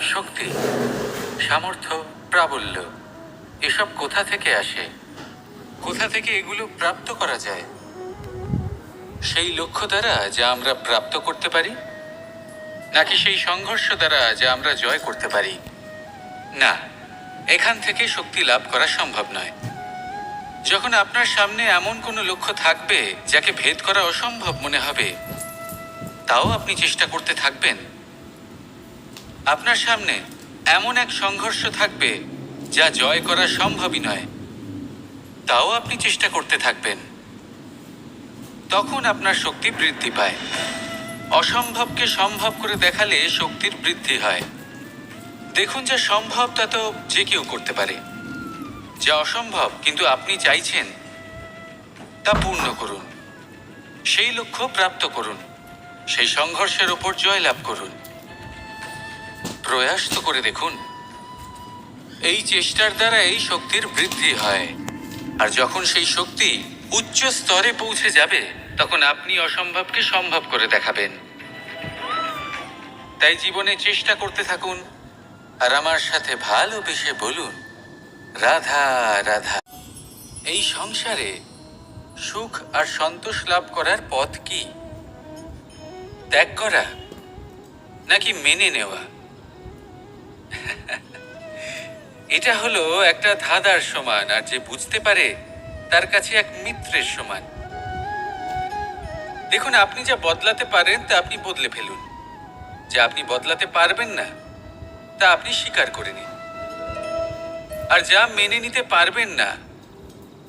শক্তি, সামর্থ্য, প্রাবল্য, এসব কোথা থেকে আসে? কোথা থেকে এগুলো প্রাপ্ত করা যায়? সেই লক্ষ্য দ্বারা যা আমরা প্রাপ্ত করতে পারি? নাকি সেই সংঘর্ষ দ্বারা যা আমরা জয় করতে পারি? না, এখান থেকে শক্তি লাভ করা সম্ভব নয়। যখন আপনার সামনে এমন কোনো লক্ষ্য থাকবে, যাকে ভেদ করা অসম্ভব মনে হবে, তাও আপনি চেষ্টা করতে থাকবেন। আপনার সামনে এমন এক সংঘর্ষ থাকবে যা জয় করা সম্ভবই নয়। তাও আপনি চেষ্টা করতে থাকবেন। তখন আপনার শক্তি বৃদ্ধি পায়। অসম্ভবকে সম্ভব করে দেখালে শক্তির বৃদ্ধি হয়। দেখুন যা সম্ভব তা তো যে কেউ করতে পারে। যা অসম্ভব কিন্তু আপনি চাইছেন, তা পূর্ণ করুন। সেই লক্ষ্য প্রাপ্ত করুন। সেই সংঘর্ষের ওপর জয়লাভ করুন। প্রয়াস তো করে দেখুন। এই চেষ্টার দ্বারা এই শক্তির বৃদ্ধি হয়। আর যখন সেই শক্তি উচ্চ স্তরে পৌঁছে যাবে, তখন আপনি অসম্ভবকে সম্ভব করে দেখাবেন। তাই জীবনে চেষ্টা করতে থাকুন। আর আমার সাথে ভালোবেসে বলুন, রাধা রাধা। এই সংসারে সুখ আর সন্তোষ লাভ করার পথ কি? ত্যাগ করা নাকি মেনে নেওয়া? এটা হলো একটা ধাঁধার সমান, আর যে বুঝতে পারে তার কাছে এক মিত্রের সমান। দেখুন, আপনি যা বদলাতে পারেন তা আপনি বদলে ফেলুন। যা আপনি বদলাতে পারবেন না, তা আপনি স্বীকার করে নিন। আর যা মেনে নিতে পারবেন না,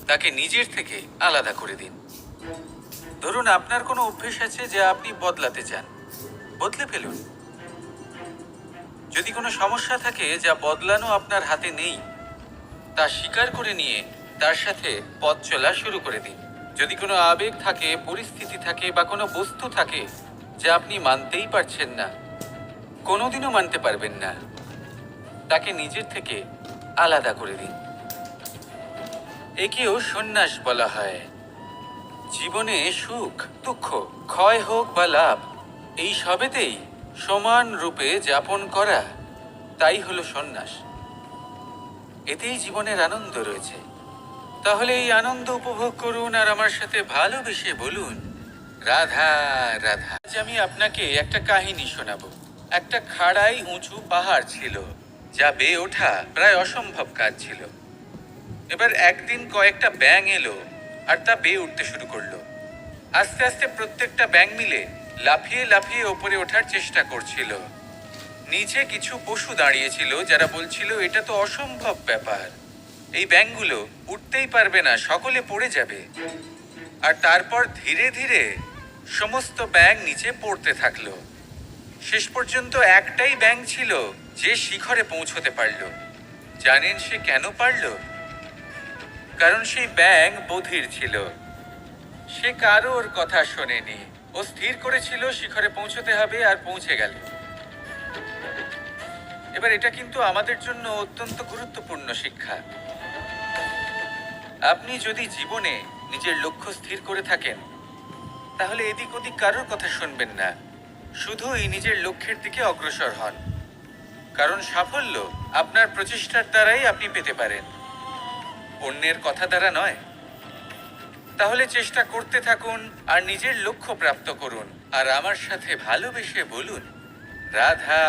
তাকে নিজের থেকে আলাদা করে দিন। ধরুন, আপনার কোনো অভ্যেস আছে যা আপনি বদলাতে চান। বদলে ফেলুন। যদি কোনো সমস্যা থাকে যা বদলানো আপনার হাতে নেই, তা স্বীকার করে নিয়ে তার সাথে পথ চলা শুরু করে দিন। যদি কোনো আবেগ থাকে, পরিস্থিতি থাকে বা কোনো বস্তু থাকে যা আপনি মানতেই পারছেন না, কোনোদিনও মানতে পারবেন না, তাকে নিজের থেকে আলাদা করে দিন। একেও সন্ন্যাস বলা হয়। জীবনে সুখ, দুঃখ, ক্ষয় হোক বা লাভ, এই সবেতেই সমান রূপে যাপন করা, তাই হলো সন্ন্যাস। এতেই জীবনের আনন্দ রয়েছে। তাহলে এই আনন্দ উপভোগ করুন আর আমার সাথে ভালোবেসে বলুন, রাধা রাধা। আজ আমি আপনাকে একটা কাহিনী শোনাবো। একটা খাড়াই উঁচু পাহাড় ছিল, যা বেয়ে ওঠা প্রায় অসম্ভব কাজ ছিল। এবার একদিন কয়েকটা ব্যাং এলো আর তা বেয়ে উঠতে শুরু করল। আস্তে আস্তে প্রত্যেকটা ব্যাং মিলে লাফিয়ে লাফিয়ে ওপরে ওঠার চেষ্টা করছিল। নিচে কিছু পশু দাঁড়িয়েছিল যারা বলছিল, এটা তো অসম্ভব ব্যাপার। এই ব্যাংগুলো উঠতেই পারবে না, সকলে পড়ে যাবে। আর তারপর ধীরে ধীরে সমস্ত ব্যাং নিচে পড়তে থাকল। শেষ পর্যন্ত একটাই ব্যাং ছিল যে শিখরে পৌঁছতে পারল। জানেন সে কেন পারল? কারণ সেই ব্যাং বধির ছিল। সে কারোর কথা শোনেনি। ও স্থির করেছিল, শিখরে পৌঁছতে হবে আর পৌঁছে গেল। এবার এটা কিন্তু আমাদের জন্য অত্যন্ত গুরুত্বপূর্ণ শিক্ষা। আপনি যদি জীবনে নিজের লক্ষ্য স্থির করে থাকেন, তাহলে এদিক ওদিক কারোর কথা শুনবেন না। শুধুই নিজের লক্ষ্যের দিকে অগ্রসর হন। কারণ সাফল্য আপনার প্রচেষ্টার দ্বারাই আপনি পেতে পারেন। অন্যের কথা দ্বারা নয় তাহলে চেষ্টা করতে থাকুন আর নিজের লক্ষ্য প্রাপ্ত করুন। আর আমার সাথে ভালোবেসে বলুন, রাধা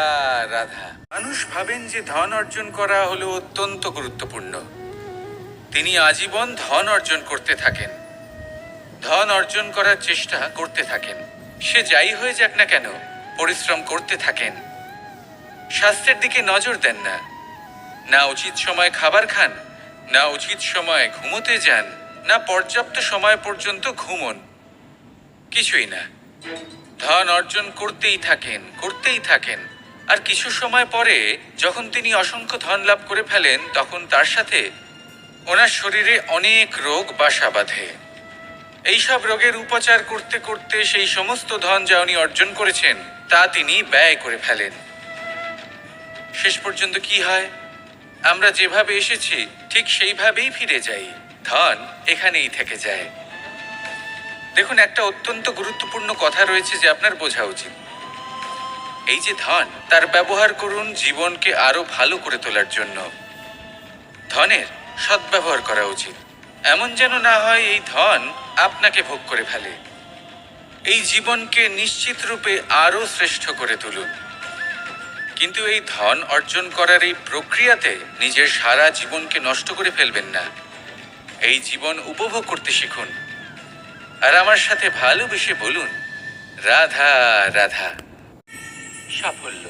রাধা। মানুষ ভাবেন যে ধন অর্জন করা হলো অত্যন্ত গুরুত্বপূর্ণ। তিনি আজীবন ধন অর্জন করতে থাকেন। ধন অর্জন করার চেষ্টা করতে থাকেন। সে যাই হয়ে যাক না কেন, পরিশ্রম করতে থাকেন। স্বাস্থ্যের দিকে নজর দেন না। না উচিত সময় খাবার খান, না উচিত সময় ঘুমোতে যান। না পর্যাপ্ত সময় পর্যন্ত ঘুমন। কিছুই না। ধন অর্জন করতেই থাকেন করতেই থাকেন। আর কিছু সময় পরে যখন তিনি অসংখ্য ধন লাভ করে ফেলেন, তখন তার সাথে ওনার শরীরে অনেক রোগ বাসা বাঁধে। এইসব রোগের উপচার করতে করতে সেই সমস্ত ধন যা উনি অর্জন করেছেন, তা তিনি ব্যয় করে ফেলেন। শেষ পর্যন্ত কি হয়? আমরা যেভাবে এসেছি, ঠিক সেইভাবেই ফিরে যাই। ধন এখানেই থেকে যায়। দেখুন, একটা অত্যন্ত গুরুত্বপূর্ণ কথা রয়েছে যে আপনার বোঝা উচিত। এই যে ধন, তার ব্যবহার করুন জীবনকে আরও ভালো করে তোলার জন্য। ধনের সদ্ব্যবহার করা উচিত। এমন যেন না হয় এই ধন আপনাকে ভোগ করে ফেলে। এই জীবনকে নিশ্চিত রূপে আরও শ্রেষ্ঠ করে তুলুন। কিন্তু এই ধন অর্জন করার এই প্রক্রিয়াতে নিজের সারা জীবনকে নষ্ট করে ফেলবেন না। এই জীবন উপভোগ করতে শিখুন। আর আমার সাথে ভালোবেসে বলুন, রাধা রাধা। সাফল্য।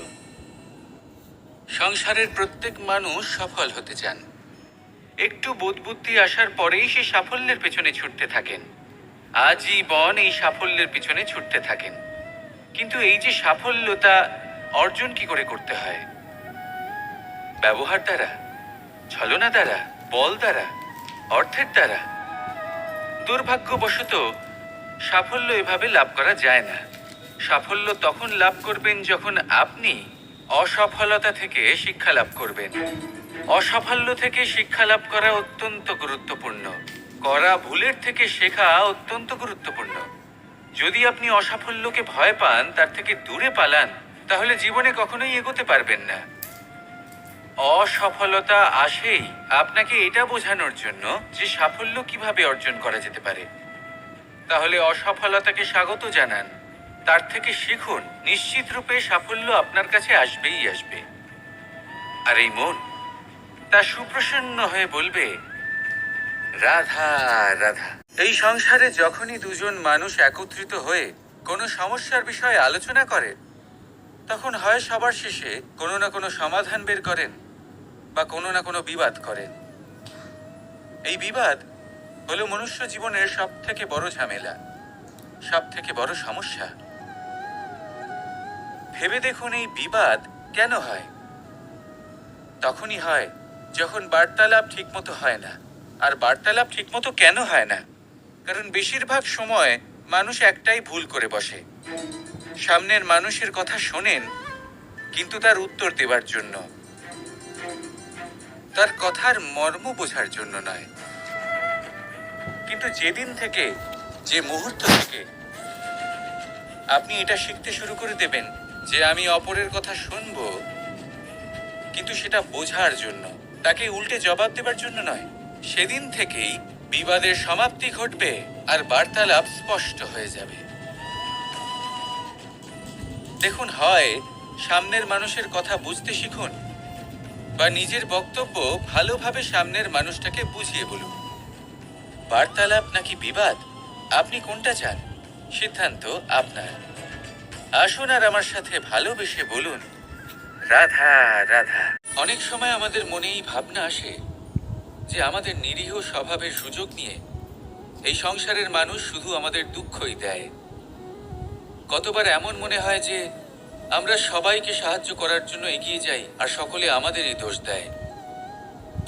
সংসারের প্রত্যেক মানুষ সফল হতে চান। একটু বোধবুদ্ধি আসার পরেই সে সাফল্যের পেছনে ছুটতে থাকেন। আজীবন এই সাফল্যের পিছনে ছুটতে থাকেন। কিন্তু এই যে সাফল্য, তা অর্জন কি করে করতে হয়? ব্যবহার দ্বারা? ছলনা দ্বারা? বল দ্বারা? অর্থের দ্বারা। দুর্ভাগ্যবশত, সাফল্য এভাবে লাভ করা যায় না। সাফল্য তখন লাভ করবেন যখন আপনি অসফলতা থেকে শিক্ষা লাভ করবেন। অসাফল্য থেকে শিক্ষা লাভ করা অত্যন্ত গুরুত্বপূর্ণ। করা ভুলের থেকে শেখা অত্যন্ত গুরুত্বপূর্ণ। যদি আপনি অসাফল্যকে ভয় পান, তার থেকে দূরে পালান, তাহলে জীবনে কখনোই এগোতে পারবেন না। অসফলতা আসেই। আপনাকে এটা বোঝানোর জন্য যে সাফল্য কীভাবে অর্জন করা যেতে পারে। তাহলে অসফলতাকে স্বাগত জানান। তার থেকে শিখুন, নিশ্চিত রূপে সাফল্য আপনার কাছে আসবেই আসবে। আর এই মন, তা সুপ্রসন্ন হয়ে বলবে, রাধা রাধা। এই সংসারে যখনই দুজন মানুষ একত্রিত হয়ে কোনো সমস্যার বিষয়ে আলোচনা করে, তখন হয় সবার শেষে কোনো না কোনো সমাধান বের করেন। বা কোনো না কোনো বিবাদ করেন এই বিবাদ হলো মনুষ্য জীবনের সব থেকে বড় ঝামেলা সব থেকে বড় সমস্যা। ভেবে দেখুন এই বিবাদ কেন হয়? তখনই হয় যখন বার্তালাপ ঠিকমতো হয় না। আর বার্তালাপ ঠিকমতো কেন হয় না? কারণ বেশিরভাগ সময় মানুষ একটাই ভুল করে বসে। সামনের মানুষের কথা শোনেন, কিন্তু তার উত্তর দেবার জন্য। তার কথার মর্ম বোঝার জন্য নয়। কিন্তু যেদিন থেকে, যে মুহূর্ত থেকে আপনি এটা শিখতে শুরু করে দেবেন যে আমি অপরের কথা শুনব, কিন্তু সেটা বোঝার জন্য, তাকে উল্টে জবাব দেবার জন্য নয়। সেদিন থেকেই বিবাদের সমাপ্তি ঘটবে আর বার্তালাপ স্পষ্ট হয়ে যাবে। দেখুন, হয় সামনের মানুষের কথা বুঝতে শিখুন বা নিজের বক্তব্য ভালোভাবে সামনের মানুষটাকে বুঝিয়ে বলুন। বার্তালাপ নাকি বিবাদ? আপনি কোনটা চান? সিদ্ধান্ত আপনার। আসুন আর আমার সাথে ভালোবেসে বলুন, রাধা রাধা। অনেক সময় আমাদের মনে এই ভাবনা আসে যে আমাদের নিরীহ স্বভাবের সুযোগ নিয়ে এই সংসারের মানুষ শুধু আমাদের দুঃখই দেয়। কতবার এমন মনে হয় যে আমরা সবাইকে সাহায্য করার জন্য এগিয়ে যাই আর সকলে আমাদেরই দোষ দেয়।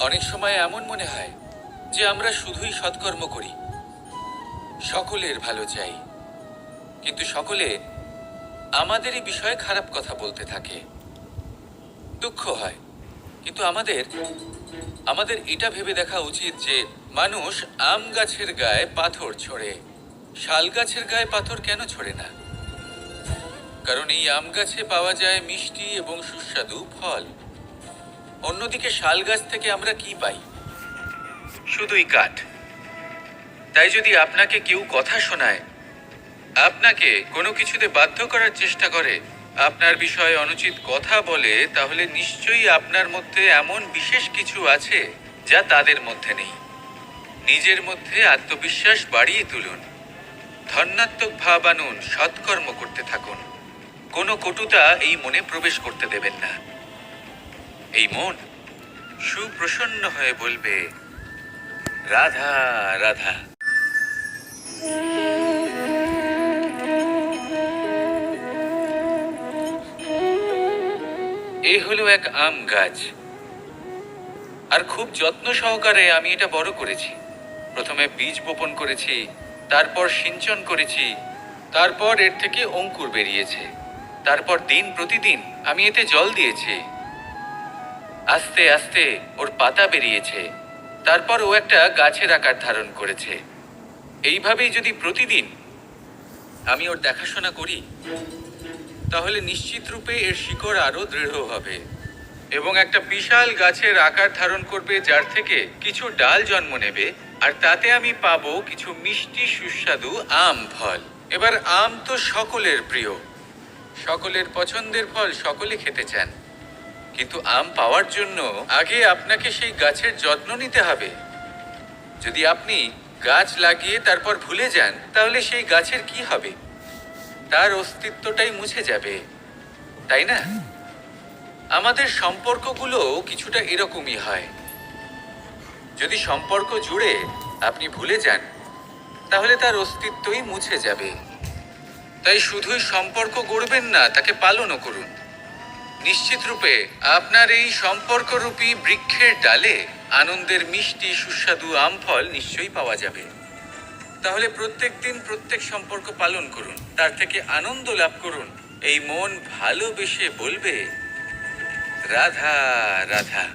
অনেক সময় এমন মনে হয় যে আমরা শুধুই সৎকর্ম করি। সকলের ভালো চাই। কিন্তু সকলে আমাদেরই বিষয়ে খারাপ কথা বলতে থাকে। দুঃখ হয়। কিন্তু আমাদের আমাদের এটা ভেবে দেখা উচিত যে মানুষ আম গাছের গায়ে পাথর ছোড়ে। শাল গাছের গায়ে পাথর কেন ছোড়ে না? কারণ এই আম গাছে পাওয়া যায় মিষ্টি এবং সুস্বাদু ফল। অন্যদিকে শাল গাছ থেকে আমরা কি পাই? শুধুই কাঠ। তাই যদি আপনাকে কেউ কথা শোনায়, আপনাকে কোনো কিছুতে বাধ্য করার চেষ্টা করে, আপনার বিষয়ে অনুচিত কথা বলে, তাহলে নিশ্চয়ই আপনার মধ্যে এমন বিশেষ কিছু আছে যা তাদের মধ্যে নেই। নিজের মধ্যে আত্মবিশ্বাস বাড়িয়ে তুলুন। ধন্যাত্মক ভাব আনুন, সৎকর্ম করতে থাকুন। কোনো কটুতা এই মনে প্রবেশ করতে দেবেন না। এই মন সুপ্রসন্ন হয়ে বলবে, রাধা রাধা। এই হলো এক আম গাছ। আর খুব যত্ন সহকারে আমি এটা বড় করেছি। প্রথমে বীজ বপন করেছি, তারপর সিঞ্চন করেছি, তারপর এর থেকে অঙ্কুর বেরিয়েছে। তারপর দিন প্রতিদিন আমি এতে জল দিয়েছি। আস্তে আস্তে ওর পাতা বেরিয়েছে। তারপর ও একটা গাছের আকার ধারণ করেছে। এইভাবেই যদি প্রতিদিন আমি ওর দেখাশোনা করি, তাহলে নিশ্চিত রূপে এর শিকড় আরও দৃঢ় হবে এবং একটা বিশাল গাছের আকার ধারণ করবে, যার থেকে কিছু ডাল জন্ম নেবে আর তাতে আমি পাবো কিছু মিষ্টি সুস্বাদু আম ফল। এবার আম তো সকলের প্রিয়। সকলের পছন্দের ফল সকলে খেতে চান। কিন্তু আম পাওয়ার জন্য আগে আপনাকে সেই গাছের যত্ন নিতে হবে। যদি আপনি গাছ লাগিয়ে তারপর ভুলে যান, তাহলে সেই গাছের কি হবে? তার অস্তিত্বটাই মুছে যাবে। তাই না? আমাদের সম্পর্কগুলো কিছুটা এরকমই হয়। যদি সম্পর্ক জুড়ে আপনি ভুলে যান, তাহলে তার অস্তিত্বই মুছে যাবে। তাই শুধুই সম্পর্ক গড়বেন না, তাকে পালনও করুন। নিশ্চিত রূপে আপনার এই সম্পর্করূপী বৃক্ষের ডালে আনন্দের মিষ্টি সুস্বাদু আম ফল নিশ্চয়ই পাওয়া যাবে। তাহলে প্রত্যেক দিন প্রত্যেক সম্পর্ক পালন করুন, তার থেকে আনন্দ লাভ করুন, এই মন ভালোবেসে বলবে, রাধা রাধা।